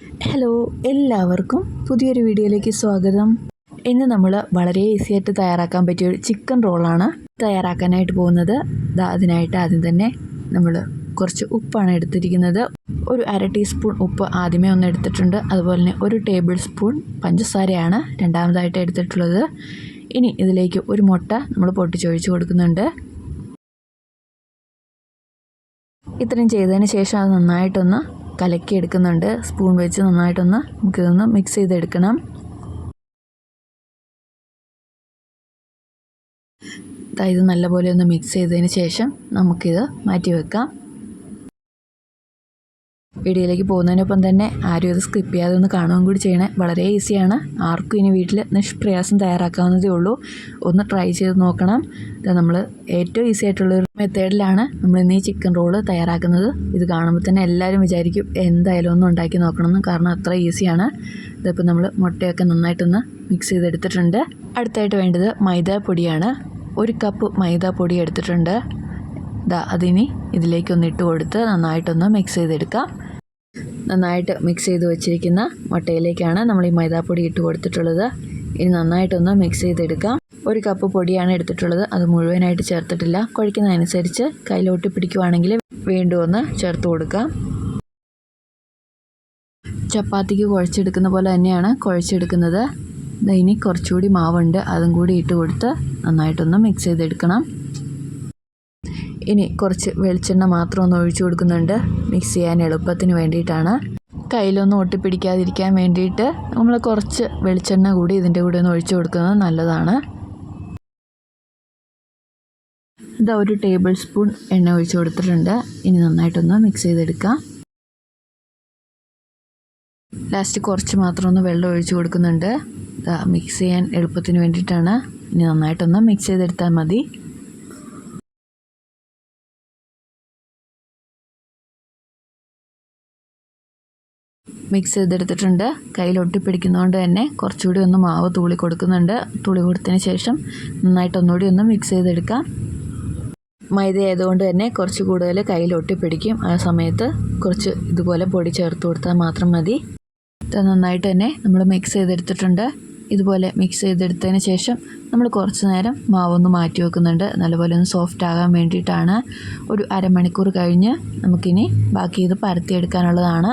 Hello എല്ലാവർക്കും പുതിയൊരു വീഡിയോയിലേക്ക് സ്വാഗതം. ഇന്ന് നമ്മൾ വളരെ ഈസി ആയിട്ട് തയ്യാറാക്കാൻ പറ്റിയ ഒരു ചിക്കൻ റോളാണ് തയ്യാറാക്കാനായിട്ട് പോകുന്നത്. അതിനായിട്ട് ആദ്യം തന്നെ നമ്മൾ കുറച്ച് ഉപ്പാണ് എടുത്തിരിക്കുന്നത്. ഒരു അര ടീസ്പൂൺ ഉപ്പ് ആദ്യമേ ഒന്ന് എടുത്തിട്ടുണ്ട്. അതുപോലെ തന്നെ ഒരു ടേബിൾ സ്പൂൺ പഞ്ചസാരയാണ് രണ്ടാമതായിട്ട് എടുത്തിട്ടുള്ളത്. ഇനി ഇതിലേക്ക് ഒരു മുട്ട നമ്മൾ പൊട്ടിച്ചൊഴിച്ച് കൊടുക്കുന്നുണ്ട്. ഇത്രയും ചെയ്തതിന് ശേഷം അത് നന്നായിട്ടൊന്ന് കലക്കി എടുക്കുന്നുണ്ട് സ്പൂൺ വെച്ച് നന്നായിട്ടൊന്ന് നമുക്കിതൊന്ന് മിക്സ് ചെയ്തെടുക്കണം. ഇത് നല്ലപോലെ ഒന്ന് മിക്സ് ചെയ്തതിന് ശേഷം നമുക്കിത് മാറ്റി വെക്കാം വീഡിയോയിലേക്ക് പോകുന്നതിനൊപ്പം തന്നെ ആരും ഇത് സ്കിപ്പ് ചെയ്യാതെ ഒന്ന് കാണുകയും കൂടി ചെയ്യണേ. വളരെ ഈസിയാണ് ആർക്കും ഇനി വീട്ടിൽ നിഷ്പ്രയാസം തയ്യാറാക്കാവുന്നതേ ഉള്ളൂ. ഒന്ന് ട്രൈ ചെയ്ത് നോക്കണം. ഇത് നമ്മൾ ഏറ്റവും ഈസി ആയിട്ടുള്ള ഒരു മെത്തേഡിലാണ് നമ്മൾ ഇന്ന് ഈ ചിക്കൻ റോൾ തയ്യാറാക്കുന്നത്. ഇത് കാണുമ്പോൾ തന്നെ എല്ലാവരും വിചാരിക്കും എന്തായാലും ഒന്ന് ഉണ്ടാക്കി നോക്കണമെന്ന്. കാരണം അത്ര ഈസിയാണ് ഇതിപ്പോൾ നമ്മൾ മുട്ടയൊക്കെ നന്നായിട്ടൊന്ന് മിക്സ് ചെയ്തെടുത്തിട്ടുണ്ട്. അടുത്തായിട്ട് വേണ്ടത് മൈദാപ്പൊടിയാണ് ഒരു കപ്പ് മൈദാപ്പൊടി എടുത്തിട്ടുണ്ട്. ദാ അതിനി ഇതിലേക്കൊന്ന് ഇട്ട് കൊടുത്ത് നന്നായിട്ടൊന്ന് മിക്സ് ചെയ്തെടുക്കാം. നന്നായിട്ട് മിക്സ് ചെയ്ത് വെച്ചിരിക്കുന്ന മുട്ടയിലേക്കാണ് നമ്മൾ ഈ മൈദാപ്പൊടി ഇട്ട് കൊടുത്തിട്ടുള്ളത്. ഇനി നന്നായിട്ടൊന്ന് മിക്സ് ചെയ്തെടുക്കാം. ഒരു കപ്പ് പൊടിയാണ് എടുത്തിട്ടുള്ളത്. അത് മുഴുവനായിട്ട് ചേർത്തിട്ടില്ല. കുഴയ്ക്കുന്നതനുസരിച്ച് കയ്യിലോട്ട് പിടിക്കുവാണെങ്കിൽ വീണ്ടും ഒന്ന് ചേർത്ത് കൊടുക്കാം. ചപ്പാത്തിക്ക് കുഴച്ചെടുക്കുന്ന പോലെ തന്നെയാണ് കുഴച്ചെടുക്കുന്നത്. ഇനി കുറച്ചുകൂടി മാവുണ്ട്. അതും കൂടി ഇട്ട് കൊടുത്ത് നന്നായിട്ടൊന്ന് മിക്സ് ചെയ്തെടുക്കണം. ഇനി കുറച്ച് വെളിച്ചെണ്ണ മാത്രം ഒന്ന് ഒഴിച്ചു കൊടുക്കുന്നുണ്ട്. മിക്സ് ചെയ്യാൻ എളുപ്പത്തിന് വേണ്ടിയിട്ടാണ്. കയ്യിലൊന്നും ഒട്ടിപ്പിടിക്കാതിരിക്കാൻ വേണ്ടിയിട്ട് നമ്മൾ കുറച്ച് വെളിച്ചെണ്ണ കൂടി ഇതിന്റെ കൂടെ ഒന്ന് ഒഴിച്ചു കൊടുക്കുന്നത് നല്ലതാണ്. ഇതാ ഒരു ടേബിൾ സ്പൂൺ എണ്ണ ഒഴിച്ചു കൊടുത്തിട്ടുണ്ട്. ഇനി നന്നായിട്ടൊന്ന് മിക്സ് ചെയ്തെടുക്കാം. ലാസ്റ്റ് കുറച്ച് മാത്രം ഒന്ന് വെള്ളം ഒഴിച്ചു കൊടുക്കുന്നുണ്ട്. മിക്സ് ചെയ്യാൻ എളുപ്പത്തിന് വേണ്ടിയിട്ടാണ്. ഇനി നന്നായിട്ടൊന്ന് മിക്സ് ചെയ്തെടുത്താൽ മതി. മിക്സ് ചെയ്തെടുത്തിട്ടുണ്ട്. കയ്യിൽ ഒട്ടിപ്പിടിക്കുന്നതുകൊണ്ട് തന്നെ കുറച്ചുകൂടി ഒന്ന് മാവ് തൂളി കൊടുക്കുന്നുണ്ട്. തുളി കൊടുത്തതിന് ശേഷം നന്നായിട്ട് ഒന്നുകൂടി ഒന്ന് മിക്സ് ചെയ്തെടുക്കാം. മൈദ ആയതുകൊണ്ട് തന്നെ കുറച്ച് കൂടുതൽ കയ്യിൽ ഒട്ടിപ്പിടിക്കും. ആ സമയത്ത് കുറച്ച് ഇതുപോലെ പൊടി ചേർത്ത് കൊടുത്താൽ മാത്രം മതി. നന്നായിട്ട് തന്നെ നമ്മൾ മിക്സ് ചെയ്തെടുത്തിട്ടുണ്ട്. ഇതുപോലെ മിക്സ് ചെയ്തെടുത്തതിന് ശേഷം നമ്മൾ കുറച്ച് നേരം മാവൊന്ന് മാറ്റി വെക്കുന്നുണ്ട്. നല്ലപോലെ ഒന്ന് സോഫ്റ്റ് ആകാൻ വേണ്ടിയിട്ടാണ്. ഒരു അരമണിക്കൂർ കഴിഞ്ഞ് നമുക്കിനി ബാക്കി ഇത് പരത്തിയെടുക്കാനുള്ളതാണ്.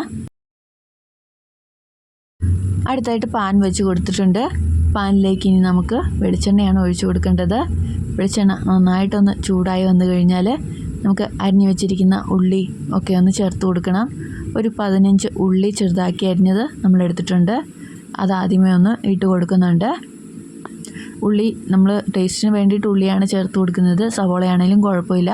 അടുത്തായിട്ട് പാൻ വെച്ച് കൊടുത്തിട്ടുണ്ട്. പാനിലേക്ക് ഇനി നമുക്ക് വെളിച്ചെണ്ണയാണ് ഒഴിച്ചു കൊടുക്കേണ്ടത്. വെളിച്ചെണ്ണ നന്നായിട്ടൊന്ന് ചൂടായി വന്നു കഴിഞ്ഞാൽ നമുക്ക് അരിഞ്ഞു വെച്ചിരിക്കുന്ന ഉള്ളി ഒക്കെ ഒന്ന് ചേർത്ത് കൊടുക്കണം. ഒരു പതിനഞ്ച് ഉള്ളി ചെറുതാക്കി അരിഞ്ഞത് നമ്മൾ എടുത്തിട്ടുണ്ട്. അത് ആദ്യമേ ഒന്ന് ഇട്ട് കൊടുക്കുന്നുണ്ട്. ഉള്ളി നമ്മൾ ടേസ്റ്റിന് വേണ്ടിയിട്ട് ഉള്ളിയാണ് ചേർത്ത് കൊടുക്കുന്നത്. സവോളയാണെങ്കിലും കുഴപ്പമില്ല.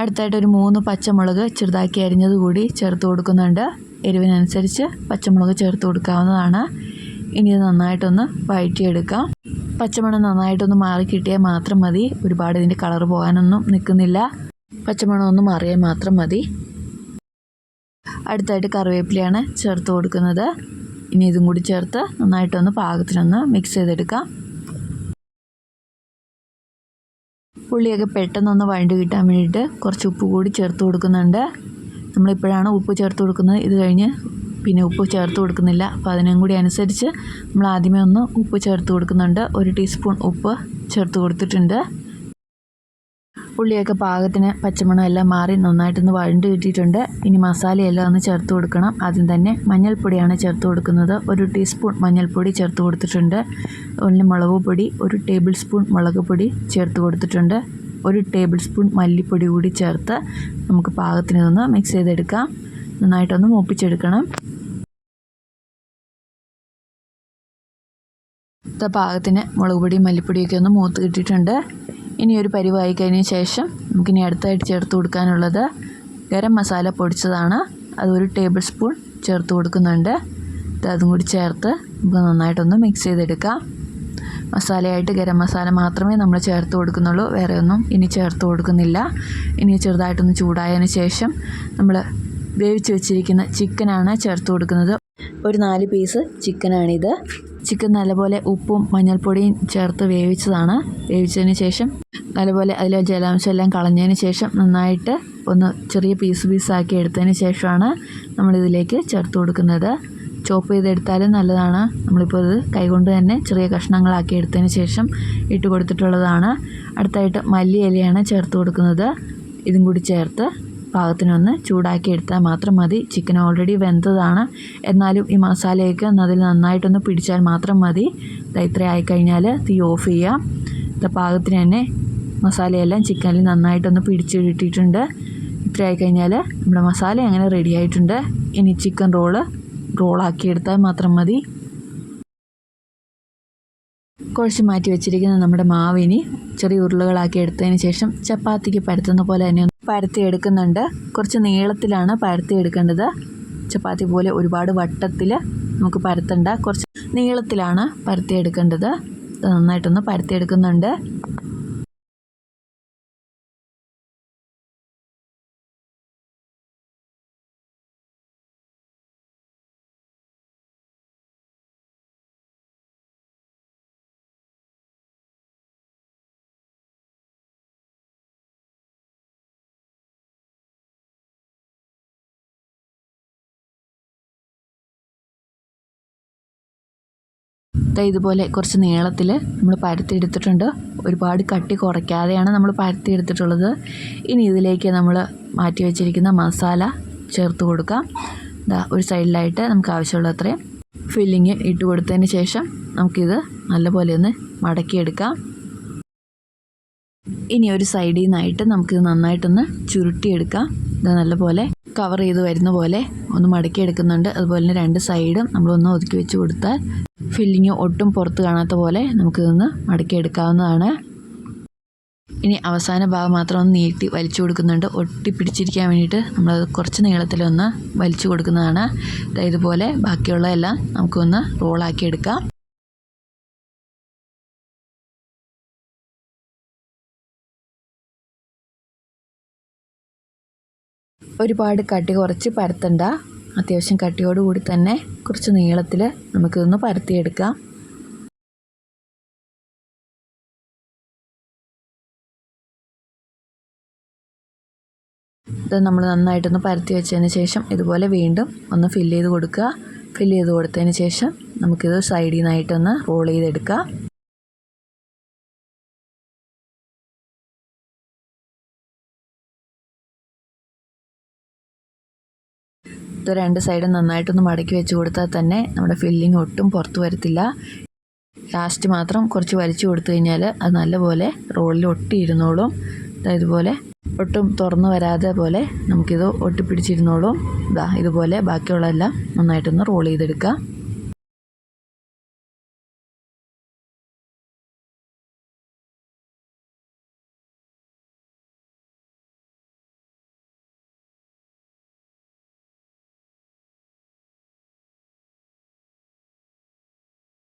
അടുത്തായിട്ട് ഒരു മൂന്ന് പച്ചമുളക് ചെറുതാക്കി അരിഞ്ഞത് കൂടി ചേർത്ത് കൊടുക്കുന്നുണ്ട്. എരിവിനനുസരിച്ച് പച്ചമുളക് ചേർത്ത് കൊടുക്കാവുന്നതാണ്. ഇനി ഇത് നന്നായിട്ടൊന്ന് വഴറ്റിയെടുക്കാം. പച്ചമുളക് നന്നായിട്ടൊന്ന് മാറി കിട്ടിയാൽ മാത്രം മതി. ഒരുപാട് ഇതിന്റെ കളർ പോകാനൊന്നും നിൽക്കുന്നില്ല. പച്ചമുളക് ഒന്ന് മാറിയാൽ മാത്രം മതി. അടുത്തായിട്ട് കറിവേപ്പിലയാണ് ചേർത്ത് കൊടുക്കുന്നത്. ഇനി ഇതും കൂടി ചേർത്ത് നന്നായിട്ടൊന്ന് പാകത്തിനൊന്ന് മിക്സ് ചെയ്തെടുക്കാം. ഉള്ളിയൊക്കെ പെട്ടെന്നൊന്ന് വഴണ്ട് കിട്ടാൻ വേണ്ടിയിട്ട് കുറച്ച് ഉപ്പ് കൂടി ചേർത്ത് കൊടുക്കുന്നുണ്ട്. നമ്മളിപ്പോഴാണ് ഉപ്പ് ചേർത്ത് കൊടുക്കുന്നത്. ഇത് കഴിഞ്ഞ് പിന്നെ ഉപ്പ് ചേർത്ത് കൊടുക്കുന്നില്ല. അപ്പോൾ അതിനും കൂടി അനുസരിച്ച് നമ്മൾ ആദ്യമേ ഒന്ന് ഉപ്പ് ചേർത്ത് കൊടുക്കുന്നുണ്ട്. ഒരു ടീസ്പൂൺ ഉപ്പ് ചേർത്ത് കൊടുത്തിട്ടുണ്ട്. ഉള്ളിയൊക്കെ പാകത്തിന് പച്ചമണം എല്ലാം മാറി നന്നായിട്ടൊന്ന് വഴണ്ട് കിട്ടിയിട്ടുണ്ട്. ഇനി മസാലയെല്ലാം ഒന്ന് ചേർത്ത് കൊടുക്കണം. ആദ്യം തന്നെ മഞ്ഞൾപ്പൊടിയാണ് ചേർത്ത് കൊടുക്കുന്നത്. ഒരു ടീസ്പൂൺ മഞ്ഞൾപ്പൊടി ചേർത്ത് കൊടുത്തിട്ടുണ്ട്. ഒന്ന് മുളക് പൊടി ഒരു ടേബിൾ സ്പൂൺ മുളക് പൊടി ചേർത്ത് കൊടുത്തിട്ടുണ്ട്. ഒരു ടേബിൾ സ്പൂൺ മല്ലിപ്പൊടി കൂടി ചേർത്ത് നമുക്ക് പാകത്തിന് ഇതൊന്ന് മിക്സ് ചെയ്തെടുക്കാം. നന്നായിട്ടൊന്ന് മൂപ്പിച്ചെടുക്കണം. ഇത്ത പാകത്തിന് മുളക് പൊടിയും മല്ലിപ്പൊടിയൊക്കെ ഒന്ന് മൂത്ത് കിട്ടിയിട്ടുണ്ട്. ഇനി ഒരു പരിവായി കഴിഞ്ഞ ശേഷം നമുക്കിനി അടുത്തായിട്ട് ചേർത്ത് കൊടുക്കാനുള്ളത് ഗരം മസാല പൊടിച്ചതാണ്. അത് ഒരു ടേബിൾ സ്പൂൺ ചേർത്ത് കൊടുക്കുന്നുണ്ട്. അതും കൂടി ചേർത്ത് നമുക്ക് നന്നായിട്ടൊന്ന് മിക്സ് ചെയ്തെടുക്കാം. മസാലയായിട്ട് ഗരം മസാല മാത്രമേ നമ്മൾ ചേർത്ത് കൊടുക്കുന്നുള്ളൂ. വേറെ ഒന്നും ഇനി ചേർത്ത് കൊടുക്കുന്നില്ല. ഇനി ചെറുതായിട്ടൊന്ന് ചൂടായതിന് ശേഷം നമ്മൾ വേവിച്ച് വെച്ചിരിക്കുന്ന ചിക്കനാണ് ചേർത്ത് കൊടുക്കുന്നത്. ഒരു നാല് പീസ് ചിക്കനാണിത്. ചിക്കൻ നല്ലപോലെ ഉപ്പും മഞ്ഞൾപ്പൊടിയും ചേർത്ത് വേവിച്ചതാണ്. വേവിച്ചതിന് ശേഷം നല്ലപോലെ അതിലെ ജലാംശം എല്ലാം കളഞ്ഞതിന് ശേഷം നന്നായിട്ട് ഒന്ന് ചെറിയ പീസ് പീസാക്കി എടുത്തതിന് ശേഷമാണ് നമ്മളിതിലേക്ക് ചേർത്ത് കൊടുക്കുന്നത്. ചോപ്പ് ചെയ്തെടുത്താലും നല്ലതാണ്. നമ്മളിപ്പോൾ ഇത് കൈകൊണ്ട് തന്നെ ചെറിയ കഷ്ണങ്ങളാക്കി എടുത്തതിന് ശേഷം ഇട്ട് കൊടുത്തിട്ടുള്ളതാണ്. അടുത്തായിട്ട് മല്ലി ഇലയാണ് ചേർത്ത് കൊടുക്കുന്നത്. ഇതും കൂടി ചേർത്ത് പാകത്തിനൊന്ന് ചൂടാക്കി എടുത്താൽ മാത്രം മതി. ചിക്കൻ ഓൾറെഡി വെന്തതാണ്. എന്നാലും ഈ മസാലയൊക്കെ അതിൽ നന്നായിട്ടൊന്ന് പിടിച്ചാൽ മാത്രം മതി. ഇത് ഇത്ര ആയിക്കഴിഞ്ഞാൽ തീ ഓഫ് ചെയ്യാം. ഇത് പാകത്തിന് തന്നെ മസാലയെല്ലാം ചിക്കനിൽ നന്നായിട്ടൊന്ന് പിടിച്ച് കിട്ടിയിട്ടുണ്ട് ഇത്ര ആയിക്കഴിഞ്ഞാൽ നമ്മുടെ മസാല അങ്ങനെ റെഡി ആയിട്ടുണ്ട്. ഇനി ചിക്കൻ റോൾ റോളാക്കി എടുത്താൽ മാത്രം മതി. കുഴച്ച് മാറ്റി വെച്ചിരിക്കുന്ന നമ്മുടെ മാവിനി ചെറിയ ഉരുളകളാക്കി എടുത്തതിന് ശേഷം ചപ്പാത്തിക്ക് പരത്തുന്ന പോലെ തന്നെ പരത്തി എടുക്കുന്നുണ്ട്. കുറച്ച് നീളത്തിലാണ് പരത്തി എടുക്കേണ്ടത്. ചപ്പാത്തി പോലെ ഒരുപാട് വട്ടത്തിൽ നമുക്ക് പരത്തണ്ട. കുറച്ച് നീളത്തിലാണ് പരത്തി എടുക്കേണ്ടത്. നന്നായിട്ടൊന്ന് പരത്തി എടുക്കുന്നുണ്ട്. ഇതുപോലെ കുറച്ച് നീളത്തിൽ നമ്മൾ പരത്തി എടുത്തിട്ടുണ്ട്. ഒരുപാട് കട്ടി കുറയ്ക്കാതെയാണ് നമ്മൾ പരത്തി എടുത്തിട്ടുള്ളത്. ഇനി ഇതിലേക്ക് നമ്മൾ മാറ്റി വെച്ചിരിക്കുന്ന മസാല ചേർത്ത് കൊടുക്കാം. ഒരു സൈഡിലായിട്ട് നമുക്ക് ആവശ്യമുള്ള അത്രയും ഫില്ലിങ് ഇട്ട് കൊടുത്തതിന് ശേഷം നമുക്കിത് നല്ലപോലെ ഒന്ന് മടക്കിയെടുക്കാം. ഇനി ഒരു സൈഡിൽ നിന്നായിട്ട് നമുക്കിത് നന്നായിട്ടൊന്ന് ചുരുട്ടിയെടുക്കാം. ഇത് നല്ലപോലെ കവർ ചെയ്ത് വരുന്ന പോലെ ഒന്ന് മടക്കി എടുക്കുന്നുണ്ട്. അതുപോലെ തന്നെ രണ്ട് സൈഡും നമ്മളൊന്ന് ഒതുക്കി വെച്ച് കൊടുത്താൽ ഫില്ലിങ് ഒട്ടും പുറത്ത് കാണാത്ത പോലെ നമുക്കിതൊന്ന് മടക്കി എടുക്കാവുന്നതാണ്. ഇനി അവസാന ഭാഗം മാത്രം ഒന്ന് നീട്ടി വലിച്ചു കൊടുക്കുന്നുണ്ട്. ഒട്ടി പിടിച്ചിരിക്കാൻ വേണ്ടിയിട്ട് നമ്മളത് കുറച്ച് നീളത്തിലൊന്ന് വലിച്ചു കൊടുക്കുന്നതാണ്. ഇതുപോലെ ബാക്കിയുള്ള എല്ലാം നമുക്കൊന്ന് റോളാക്കി എടുക്കാം. ഒരുപാട് കട്ടി കുറച്ച് പരത്തണ്ട. അത്യാവശ്യം കട്ടിയോടുകൂടി തന്നെ കുറച്ച് നീളത്തിൽ നമുക്കിതൊന്ന് പരത്തിയെടുക്കാം. ഇത് നമ്മൾ നന്നായിട്ടൊന്ന് പരത്തി വെച്ചതിന് ശേഷം ഇതുപോലെ വീണ്ടും ഒന്ന് ഫില്ല് ചെയ്ത് കൊടുക്കുക. ഫില്ല് ചെയ്ത് കൊടുത്തതിന് ശേഷം നമുക്കിത് സൈഡിൽ നിന്നായിട്ടൊന്ന് റോൾ ചെയ്തെടുക്കാം. ഇത് രണ്ട് സൈഡും നന്നായിട്ടൊന്ന് മടക്കി വെച്ച് കൊടുത്താൽ തന്നെ നമ്മുടെ ഫില്ലിംഗ് ഒട്ടും പുറത്ത് വരത്തില്ല. ലാസ്റ്റ് മാത്രം കുറച്ച് വലിച്ചു കൊടുത്തു കഴിഞ്ഞാൽ അത് നല്ലപോലെ റോളിൽ ഒട്ടിയിരുന്നോളും. ഇതുപോലെ ഒട്ടും തുറന്നു വരാതെ പോലെ നമുക്കിത് ഒട്ടിപ്പിടിച്ചിരുന്നോളും. ഇതാ ഇതുപോലെ ബാക്കിയുള്ളതെല്ലാം നന്നായിട്ടൊന്ന് റോൾ ചെയ്തെടുക്കാം.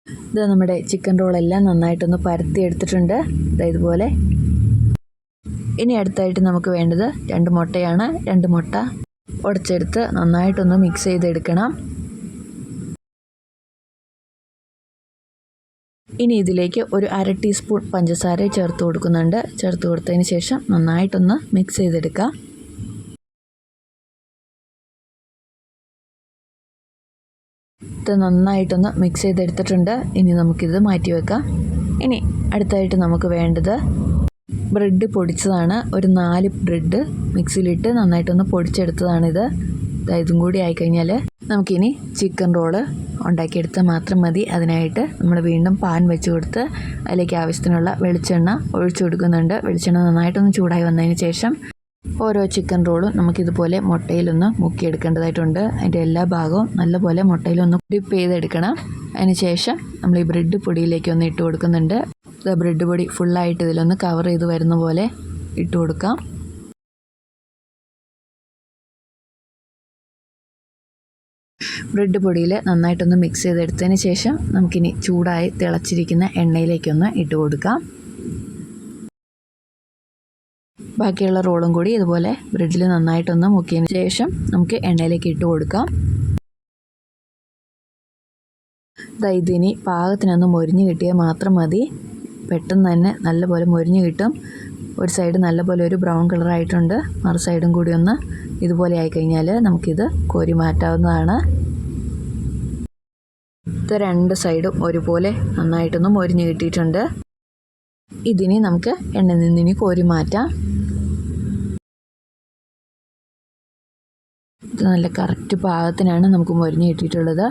ഇത് നമ്മുടെ ചിക്കൻ റോൾ എല്ലാം നന്നായിട്ടൊന്ന് പരത്തി എടുത്തിട്ടുണ്ട്. ഇതുപോലെ. ഇനി അടുത്തായിട്ട് നമുക്ക് വേണ്ടത് രണ്ട് മുട്ടയാണ്. രണ്ട് മുട്ട ഉടച്ചെടുത്ത് നന്നായിട്ടൊന്ന് മിക്സ് ചെയ്തെടുക്കണം. ഇനി ഇതിലേക്ക് ഒരു അര ടീസ്പൂൺ പഞ്ചസാര ചേർത്ത് കൊടുക്കുന്നുണ്ട്. ചേർത്ത് കൊടുത്തതിന് ശേഷം നന്നായിട്ടൊന്ന് മിക്സ് ചെയ്തെടുക്കാം. ഇത് നന്നായിട്ടൊന്ന് മിക്സ് ചെയ്തെടുത്തിട്ടുണ്ട്. ഇനി നമുക്കിത് മാറ്റി വെക്കാം. ഇനി അടുത്തായിട്ട് നമുക്ക് വേണ്ടത് ബ്രെഡ് പൊടിച്ചതാണ്. ഒരു നാല് ബ്രെഡ് മിക്സിയിലിട്ട് നന്നായിട്ടൊന്ന് പൊടിച്ചെടുത്തതാണിത്. ഇതും കൂടി ആയിക്കഴിഞ്ഞാൽ നമുക്കിനി ചിക്കൻ റോൾ ഉണ്ടാക്കിയെടുത്താൽ മാത്രം മതി. അതിനായിട്ട് നമ്മൾ വീണ്ടും പാൻ വെച്ച് കൊടുത്ത് അതിലേക്ക് ആവശ്യത്തിനുള്ള വെളിച്ചെണ്ണ ഒഴിച്ചു കൊടുക്കുന്നുണ്ട്. വെളിച്ചെണ്ണ നന്നായിട്ടൊന്ന് ചൂടായി വന്നതിന് ശേഷം ഓരോ ചിക്കൻ റോളും നമുക്കിതുപോലെ മുട്ടയിലൊന്ന് മുക്കിയെടുക്കേണ്ടതായിട്ടുണ്ട്. അതിന്റെ എല്ലാ ഭാഗവും നല്ലപോലെ മുട്ടയിലൊന്ന് ഡിപ്പ് ചെയ്തെടുക്കണം. അതിന് ശേഷം നമ്മൾ ഈ ബ്രെഡ് പൊടിയിലേക്ക് ഒന്ന് ഇട്ട് കൊടുക്കുന്നുണ്ട്. ബ്രെഡ് പൊടി ഫുള്ളായിട്ട് ഇതിലൊന്ന് കവർ ചെയ്ത് വരുന്ന പോലെ ഇട്ട് കൊടുക്കാം. ബ്രെഡ് പൊടിയിൽ നന്നായിട്ടൊന്ന് മിക്സ് ചെയ്തെടുത്തതിന് ശേഷം നമുക്കിനി ചൂടായി തിളച്ചിരിക്കുന്ന എണ്ണയിലേക്കൊന്ന് ഇട്ട് കൊടുക്കാം. ബാക്കിയുള്ള റോളും കൂടി ഇതുപോലെ ബ്രെഡിൽ നന്നായിട്ടൊന്ന് മുക്കിയതിന് ശേഷം നമുക്ക് എണ്ണയിലേക്ക് ഇട്ട് കൊടുക്കാം. ഇതിനി പാകത്തിനൊന്ന് മൊരിഞ്ഞ് കിട്ടിയാൽ മാത്രം മതി. പെട്ടെന്ന് തന്നെ നല്ലപോലെ മൊരിഞ്ഞ് കിട്ടും. ഒരു സൈഡ് നല്ലപോലെ ഒരു ബ്രൗൺ കളറായിട്ടുണ്ട് മറു സൈഡും കൂടി ഒന്ന് ഇതുപോലെ ആയിക്കഴിഞ്ഞാൽ നമുക്കിത് കോരി മാറ്റാവുന്നതാണ്. ഇത് രണ്ട് സൈഡും ഒരുപോലെ നന്നായിട്ടൊന്ന് മൊരിഞ്ഞ് കിട്ടിയിട്ടുണ്ട്. ഇതിനി നമുക്ക് എണ്ണ നിന്നിനി കോരി മാറ്റാം. നല്ല കറക്റ്റ് പാകത്തിനാണ് നമുക്ക് മൊരിഞ്ഞ് കിട്ടിയിട്ടുള്ളത്.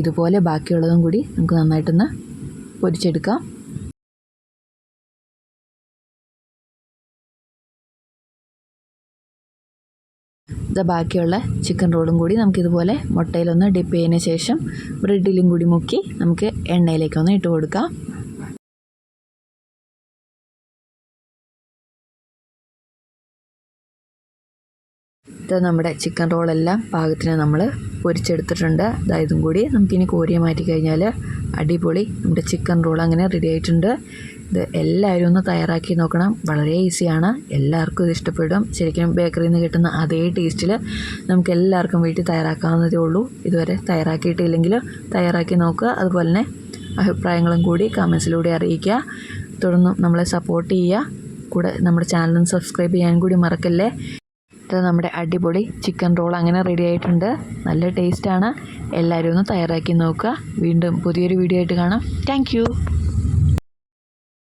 ഇതുപോലെ ബാക്കിയുള്ളതും കൂടി നമുക്ക് നന്നായിട്ടൊന്ന് പൊരിച്ചെടുക്കാം. ബാക്കിയുള്ള ചിക്കൻ റോളും കൂടി നമുക്കിതുപോലെ മുട്ടയിലൊന്ന് ഡിപ്പ് ചെയ്തതിന് ശേഷം ബ്രെഡിലും കൂടി മുക്കി നമുക്ക് എണ്ണയിലേക്കൊന്ന് ഇട്ട് കൊടുക്കാം. ഇത് നമ്മുടെ ചിക്കൻ റോളെല്ലാം പാകത്തിന് നമ്മൾ പൊരിച്ചെടുത്തിട്ടുണ്ട്. അതായതും കൂടി നമുക്കിനി കോരിയെ മാറ്റി കഴിഞ്ഞാൽ അടിപൊളി നമ്മുടെ ചിക്കൻ റോൾ അങ്ങനെ റെഡി ആയിട്ടുണ്ട്. ഇത് എല്ലാവരും ഒന്ന് തയ്യാറാക്കി നോക്കണം. വളരെ ഈസിയാണ്. എല്ലാവർക്കും ഇത് ഇഷ്ടപ്പെടും. ശരിക്കും ബേക്കറിയിൽ നിന്ന് കിട്ടുന്ന അതേ ടേസ്റ്റിൽ നമുക്ക് എല്ലാവർക്കും വീട്ടിൽ തയ്യാറാക്കാവുന്നതേ ഉള്ളൂ. ഇതുവരെ തയ്യാറാക്കിയിട്ടില്ലെങ്കിൽ തയ്യാറാക്കി നോക്കുക. അതുപോലെ തന്നെ അഭിപ്രായങ്ങളും കൂടി കമൻസിലൂടെ അറിയിക്കുക. തുടർന്നും നമ്മളെ സപ്പോർട്ട് ചെയ്യുക. കൂടെ നമ്മുടെ ചാനലും സബ്സ്ക്രൈബ് ചെയ്യാൻ കൂടി മറക്കല്ലേ? ഇത് നമ്മുടെ അടിപൊളി ചിക്കൻ റോൾ അങ്ങനെ റെഡി ആയിട്ടുണ്ട്. നല്ല ടേസ്റ്റാണ് എല്ലാവരും ഒന്ന് തയ്യാറാക്കി നോക്കുക. വീണ്ടും പുതിയൊരു വീഡിയോ ആയിട്ട് കാണാം. താങ്ക്